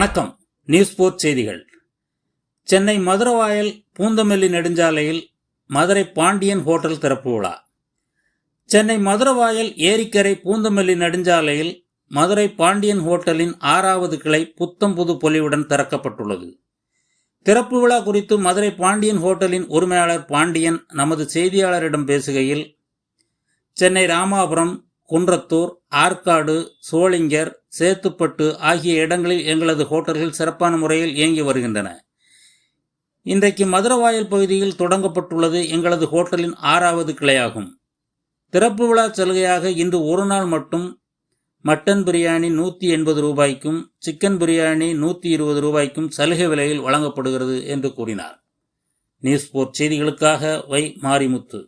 வணக்கம். News board செய்திகள். சென்னை மதுரவாயல் பூந்தமல்லி நெடுஞ்சாலையில் மதுரை பாண்டியன் ஹோட்டல் திறப்பு விழா. சென்னை மதுரவாயல் ஏரிக்கரை பூந்தமல்லி நெடுஞ்சாலையில் மதுரை பாண்டியன் ஹோட்டலின் ஆறாவது கிளை புத்தம் புது பொலிவுடன் திறக்கப்பட்டுள்ளது. திறப்பு விழா குறித்து மதுரை பாண்டியன் ஹோட்டலின் உரிமையாளர் பாண்டியன் நமது செய்தியாளரிடம் பேசுகையில் சென்னை ராமாபுரம் குன்றத்தூர் ஆற்காடு சோளிங்கர் சேத்துப்பட்டு ஆகிய இடங்களில் எங்களது ஹோட்டல்கள் சிறப்பான முறையில் இயங்கி வருகின்றன. இன்றைக்கு மதுரவாயல் பகுதியில் தொடங்கப்பட்டுள்ளது எங்களது ஹோட்டலின் ஆறாவது கிளையாகும். திறப்பு விழா சலுகையாக இன்று ஒரு நாள் மட்டும் மட்டன் பிரியாணி நூற்றி எண்பது ரூபாய்க்கும் சிக்கன் பிரியாணி நூற்றி இருபது ரூபாய்க்கும் சலுகை விலையில் வழங்கப்படுகிறது என்று கூறினார். நியூஸ் போர்ட் செய்திகளுக்காக வை மாரிமுத்து.